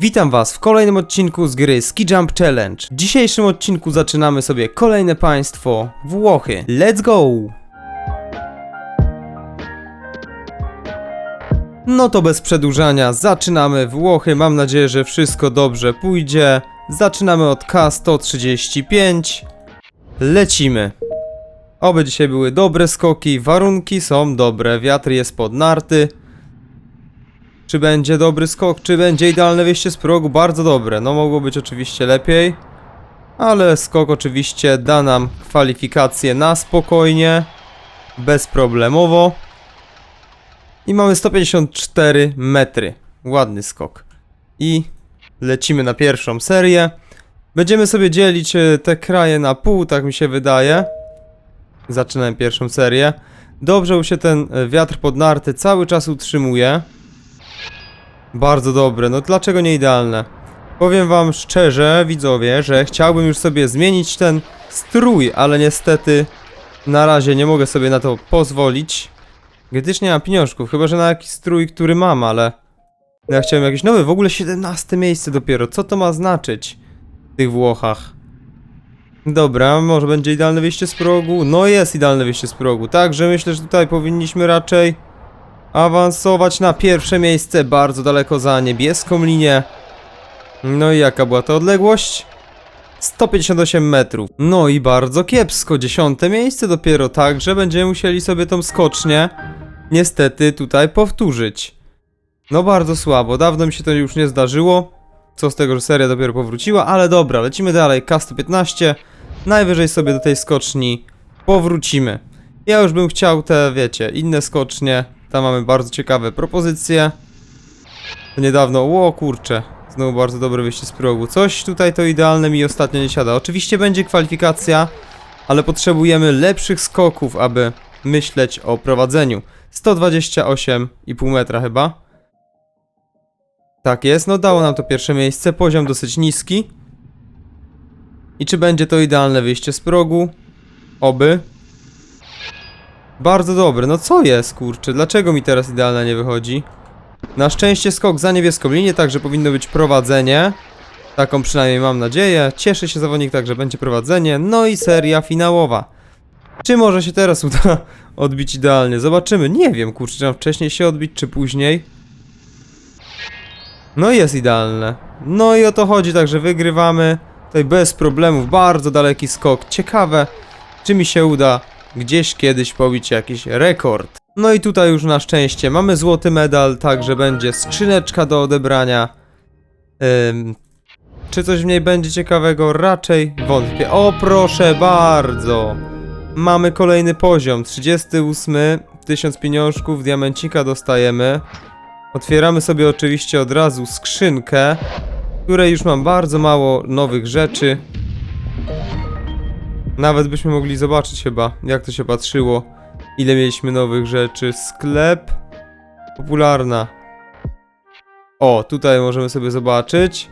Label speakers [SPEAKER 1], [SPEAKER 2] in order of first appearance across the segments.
[SPEAKER 1] Witam Was w kolejnym odcinku z gry Ski Jump Challenge. W dzisiejszym odcinku zaczynamy sobie kolejne państwo Włochy. Let's go! No to bez przedłużania zaczynamy Włochy. Mam nadzieję, że wszystko dobrze pójdzie. Zaczynamy od K135. Lecimy. Oby dzisiaj były dobre skoki, warunki są dobre, wiatr jest pod narty. Czy będzie dobry skok, czy będzie idealne wyjście z progu? Bardzo dobre. No mogło być oczywiście lepiej. Ale skok oczywiście da nam kwalifikację na spokojnie. Bezproblemowo. I mamy 154 metry. Ładny skok. I lecimy na pierwszą serię. Będziemy sobie dzielić e, te kraje na pół, tak mi się wydaje. Zaczynam pierwszą serię. Dobrze się ten e, wiatr pod narty cały czas utrzymuje. Bardzo dobre, no dlaczego nie idealne? Powiem wam szczerze, widzowie, że chciałbym już sobie zmienić ten strój, ale niestety na razie nie mogę sobie na to pozwolić. Gdyż nie mam pieniążków, chyba że na jakiś strój, który mam, ale... No Ja chciałem jakiś nowy, w ogóle 17 miejsce dopiero, co to ma znaczyć w tych Włochach? Dobra, może będzie idealne wyjście z progu? No jest idealne wyjście z progu, także myślę, że tutaj powinniśmy raczej awansować na pierwsze miejsce, bardzo daleko za niebieską linię. No i jaka była to odległość? 158 metrów. No i bardzo kiepsko, dziesiąte miejsce dopiero, także będziemy musieli sobie tą skocznię niestety tutaj powtórzyć. No bardzo słabo, dawno mi się to już nie zdarzyło. Co z tego, że seria dopiero powróciła, ale dobra, lecimy dalej. K115. Najwyżej sobie do tej skoczni powrócimy. Ja już bym chciał te, wiecie, inne skocznie. Tam mamy bardzo ciekawe propozycje. Niedawno, o kurczę, znowu bardzo dobre wyjście z progu. Coś tutaj to idealne mi ostatnio nie siada. Oczywiście będzie kwalifikacja, ale potrzebujemy lepszych skoków, aby myśleć o prowadzeniu. 128,5 metra chyba. Tak jest, no dało nam to pierwsze miejsce, poziom dosyć niski. I czy będzie to idealne wyjście z progu? Oby. Bardzo dobre, no co jest kurczę, dlaczego mi teraz idealne nie wychodzi? Na szczęście skok za niebieską linię, także powinno być prowadzenie. Taką przynajmniej mam nadzieję. Cieszy się zawodnik, także będzie prowadzenie. No i seria finałowa. Czy może się teraz uda odbić idealnie? Zobaczymy. Nie wiem, kurczę, czy mam wcześniej się odbić, czy później. No i jest idealne. No i o to chodzi, także wygrywamy. Tutaj bez problemów, bardzo daleki skok. Ciekawe, czy mi się uda gdzieś kiedyś pobić jakiś rekord. No i tutaj już na szczęście mamy złoty medal, także będzie skrzyneczka do odebrania. Ym, czy coś w niej będzie ciekawego? Raczej wątpię. O proszę bardzo! Mamy kolejny poziom, 38, 1000 pieniążków, diamencika dostajemy. Otwieramy sobie oczywiście od razu skrzynkę, w której już mam bardzo mało nowych rzeczy. Nawet byśmy mogli zobaczyć chyba, jak to się patrzyło. Ile mieliśmy nowych rzeczy. Sklep. Popularna. O, tutaj możemy sobie zobaczyć.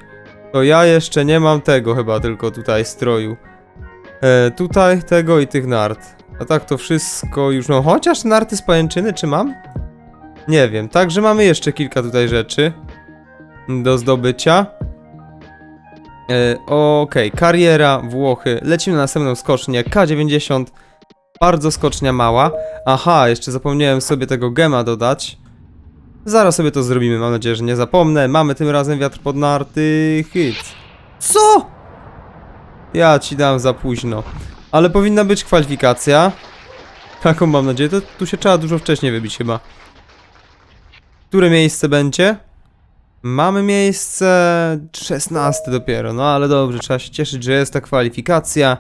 [SPEAKER 1] To ja jeszcze nie mam tego chyba, tylko tutaj stroju. E, tutaj tego i tych nart. A tak to wszystko już mam. Chociaż narty z pajęczyny, czy mam? Nie wiem. Także mamy jeszcze kilka tutaj rzeczy do zdobycia. E, Okej, kariera, Włochy. Lecimy na następną skocznię. K90. Bardzo skocznia mała. Aha, jeszcze zapomniałem sobie tego gema dodać. Zaraz sobie to zrobimy, mam nadzieję, że nie zapomnę. Mamy tym razem wiatr pod narty. Hit. Co? Ja ci dam za późno. Ale powinna być kwalifikacja. Taką mam nadzieję. To tu się trzeba dużo wcześniej wybić chyba. Które miejsce będzie? Mamy miejsce 16 dopiero, no ale dobrze, trzeba się cieszyć, że jest ta kwalifikacja.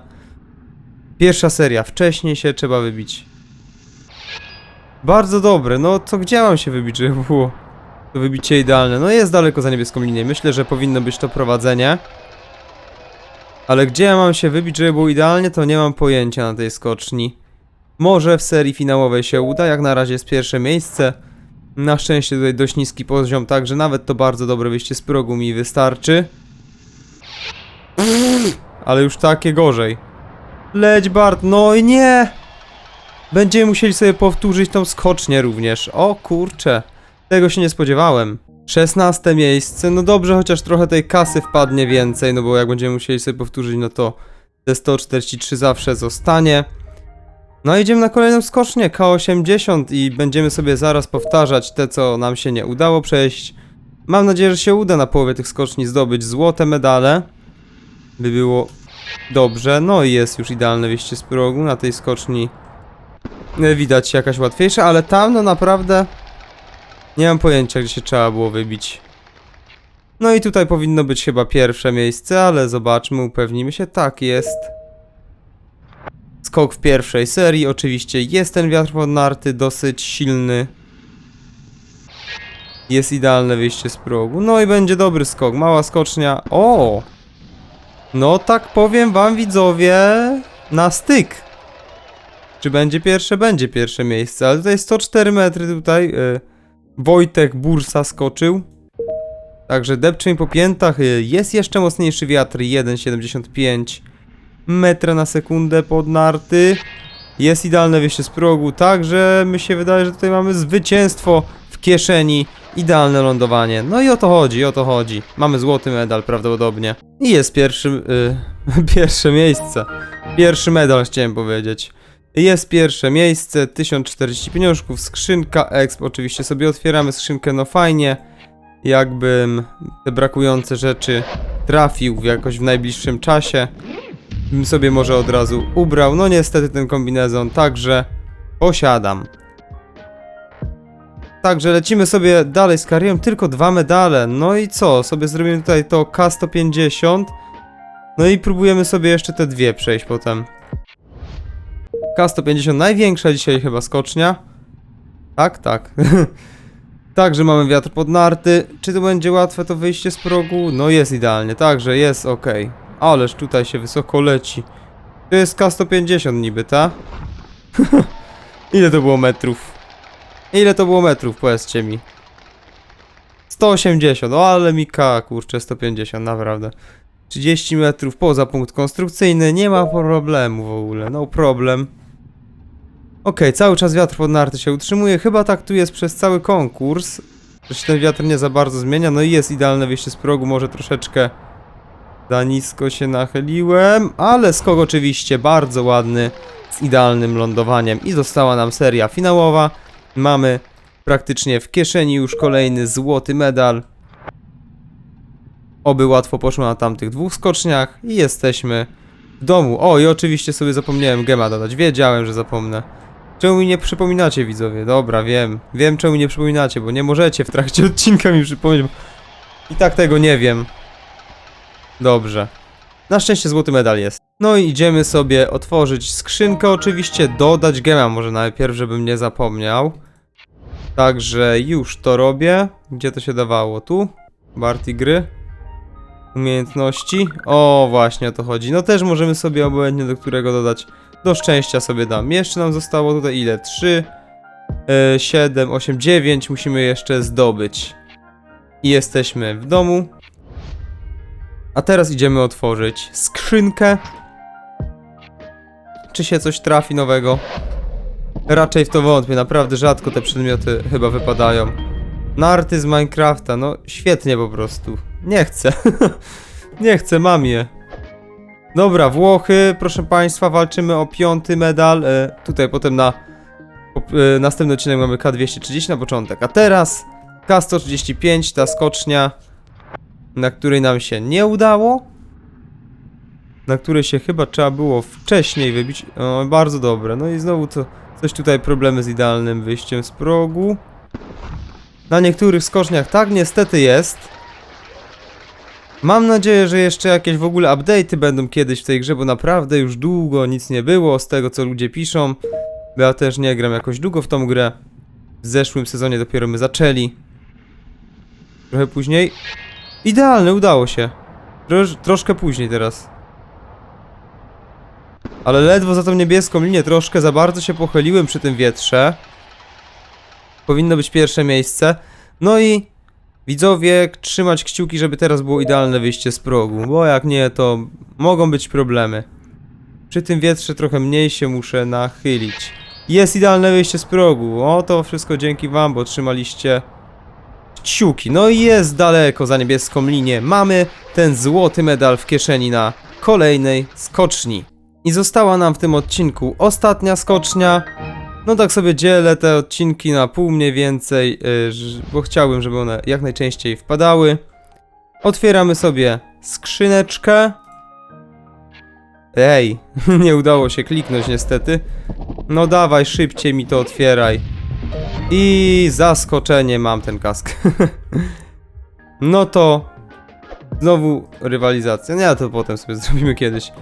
[SPEAKER 1] Pierwsza seria, wcześniej się trzeba wybić. Bardzo dobre, no to gdzie mam się wybić, żeby było to wybicie idealne? No jest daleko za niebieską linię, myślę, że powinno być to prowadzenie. Ale gdzie ja mam się wybić, żeby było idealnie, to nie mam pojęcia na tej skoczni. Może w serii finałowej się uda, jak na razie jest pierwsze miejsce. Na szczęście tutaj dość niski poziom, także nawet to bardzo dobre wyjście z progu mi wystarczy. Ale już takie gorzej. Leć Bart, no i nie! Będziemy musieli sobie powtórzyć tą skocznię również. O kurcze, tego się nie spodziewałem. 16 miejsce, no dobrze, chociaż trochę tej kasy wpadnie więcej, no bo jak będziemy musieli sobie powtórzyć, no to te 143 zawsze zostanie. No idziemy na kolejną skocznię, K80 i będziemy sobie zaraz powtarzać te, co nam się nie udało przejść. Mam nadzieję, że się uda na połowie tych skoczni zdobyć złote medale. By było dobrze. No i jest już idealne wyjście z progu na tej skoczni. e, Widać jakaś łatwiejsza, ale tam no naprawdę nie mam pojęcia, gdzie się trzeba było wybić. No i tutaj powinno być chyba pierwsze miejsce, ale zobaczmy, upewnimy się. Tak jest. Skok w pierwszej serii. Oczywiście jest ten wiatr pod narty, dosyć silny. Jest idealne wyjście z progu. No i będzie dobry skok. Mała skocznia. O! No tak powiem wam widzowie, na styk. Czy będzie pierwsze? Będzie pierwsze miejsce, ale tutaj 104 metry tutaj y, Wojtek Bursa skoczył. Także depcze mi po piętach. y, Jest jeszcze mocniejszy wiatr 1,75 metra na sekundę pod narty. Jest idealne wyjście z progu, także mi się wydaje, że tutaj mamy zwycięstwo w kieszeni. Idealne lądowanie. No i o to chodzi, o to chodzi. Mamy złoty medal prawdopodobnie. I jest pierwszy, y, pierwsze miejsce. Pierwszy medal chciałem powiedzieć. Jest pierwsze miejsce, 1040 pieniążków, skrzynka exp, oczywiście sobie otwieramy skrzynkę, no fajnie. Jakbym te brakujące rzeczy trafił jakoś w najbliższym czasie, bym sobie może od razu ubrał. No niestety ten kombinezon także posiadam. Także lecimy sobie dalej z karierą, tylko dwa medale. No i co? Sobie zrobimy tutaj to K150. No i próbujemy sobie jeszcze te dwie przejść potem. K150 największa dzisiaj chyba skocznia. Tak, tak. Także mamy wiatr pod narty. Czy to będzie łatwe to wyjście z progu? No jest idealnie, także jest ok. Ależ tutaj się wysoko leci. To jest K150 niby, ta? Ile to było metrów? Ile to było metrów, powiedzcie mi. 180, o ale mi K, kurczę, 150, naprawdę. 30 metrów poza punkt konstrukcyjny, nie ma problemu w ogóle, no problem. Okej, cały czas wiatr pod narty się utrzymuje, chyba tak tu jest przez cały konkurs. Że się ten wiatr nie za bardzo zmienia, no i jest idealne wyjście z progu, może troszeczkę za nisko się nachyliłem, ale skok oczywiście bardzo ładny, z idealnym lądowaniem i została nam seria finałowa. Mamy praktycznie w kieszeni już kolejny złoty medal. Oby łatwo poszło na tamtych dwóch skoczniach i jesteśmy w domu. O i oczywiście sobie zapomniałem gema dodać, wiedziałem, że zapomnę. Czemu mi nie przypominacie widzowie? Dobra, wiem. Wiem czemu nie przypominacie, bo nie możecie w trakcie odcinka mi przypomnieć. I tak tego nie wiem. Dobrze. Na szczęście złoty medal jest. No i idziemy sobie otworzyć skrzynkę, oczywiście dodać gema może najpierw, żebym nie zapomniał. Także już to robię. Gdzie to się dawało? Tu? Barty gry. Umiejętności. O, właśnie o to chodzi. No też możemy sobie obojętnie do którego dodać. Do szczęścia sobie dam. Jeszcze nam zostało tutaj ile? 3, 7, 8, 9 musimy jeszcze zdobyć. I jesteśmy w domu. A teraz idziemy otworzyć skrzynkę. Czy się coś trafi nowego? Raczej w to wątpię, naprawdę rzadko te przedmioty chyba wypadają. Narty z Minecrafta, no świetnie po prostu. Nie chcę. Nie chcę, mam je. Dobra, Włochy, proszę Państwa, walczymy o piąty medal. E, tutaj potem na e, następny odcinek mamy K230 na początek. A teraz K135, ta skocznia, na której nam się nie udało. Na której się chyba trzeba było wcześniej wybić. O, bardzo dobre. No i znowu to coś tutaj problemy z idealnym wyjściem z progu. Na niektórych skoczniach tak niestety jest. Mam nadzieję, że jeszcze jakieś w ogóle update'y będą kiedyś w tej grze, bo naprawdę już długo nic nie było z tego co ludzie piszą. Ja też nie gram jakoś długo w tą grę. W zeszłym sezonie dopiero my zaczęli. Trochę później. Idealne, udało się. Trosz, troszkę później teraz. Ale ledwo za tą niebieską linię troszkę za bardzo się pochyliłem przy tym wietrze. Powinno być pierwsze miejsce. No i widzowie, trzymać kciuki, żeby teraz było idealne wyjście z progu, bo jak nie, to mogą być problemy. Przy tym wietrze trochę mniej się muszę nachylić. Jest idealne wyjście z progu. O, to wszystko dzięki wam, bo trzymaliście Kciuki, no i jest daleko za niebieską linię. Mamy ten złoty medal w kieszeni na kolejnej skoczni. I została nam w tym odcinku ostatnia skocznia. No tak sobie dzielę te odcinki na pół mniej więcej, ż- bo chciałbym, żeby one jak najczęściej wpadały. Otwieramy sobie skrzyneczkę. Ej, nie udało się kliknąć niestety. No dawaj, szybciej mi to otwieraj. I zaskoczenie mam ten kask. no to znowu rywalizacja. Nie, to potem sobie zrobimy kiedyś.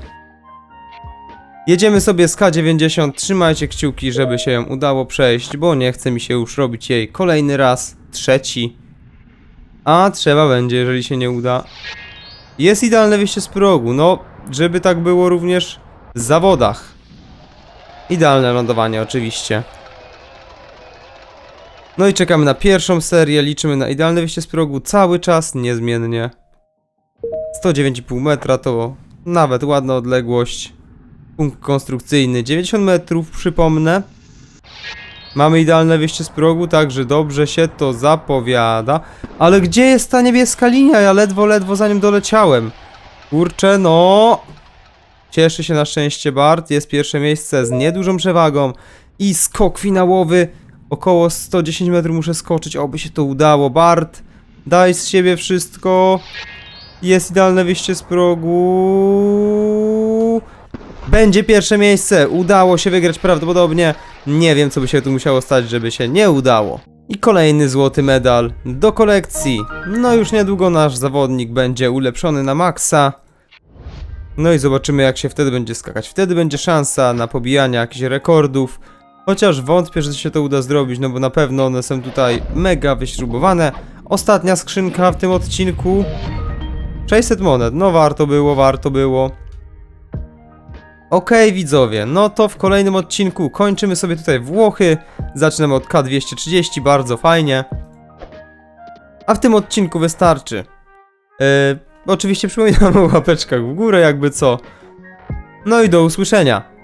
[SPEAKER 1] Jedziemy sobie z K90, trzymajcie kciuki, żeby się ją udało przejść, bo nie chce mi się już robić jej kolejny raz, trzeci. A trzeba będzie, jeżeli się nie uda. Jest idealne wyjście z progu, no, żeby tak było również w zawodach. Idealne lądowanie, oczywiście. No i czekamy na pierwszą serię, liczymy na idealne wyjście z progu cały czas, niezmiennie. 109,5 metra to nawet ładna odległość. Punkt konstrukcyjny 90 metrów, przypomnę. Mamy idealne wyjście z progu, także dobrze się to zapowiada. Ale gdzie jest ta niebieska linia? Ja ledwo, ledwo za nią doleciałem. Kurczę, no. Cieszy się na szczęście Bart. Jest pierwsze miejsce z niedużą przewagą. I skok finałowy. Około 110 metrów muszę skoczyć, oby się to udało. Bart, daj z siebie wszystko. Jest idealne wyjście z progu. Będzie pierwsze miejsce. Udało się wygrać prawdopodobnie. Nie wiem, co by się tu musiało stać, żeby się nie udało. I kolejny złoty medal do kolekcji. No już niedługo nasz zawodnik będzie ulepszony na maksa. No i zobaczymy, jak się wtedy będzie skakać. Wtedy będzie szansa na pobijanie jakichś rekordów. Chociaż wątpię, że się to uda zrobić, no bo na pewno one są tutaj mega wyśrubowane. Ostatnia skrzynka w tym odcinku. 600 monet, no warto było, warto było. Okej widzowie, no to w kolejnym odcinku kończymy sobie tutaj Włochy. Zaczynamy od K230, bardzo fajnie. A w tym odcinku wystarczy. Yy, oczywiście przypominam o łapeczkach w górę, jakby co. No i do usłyszenia.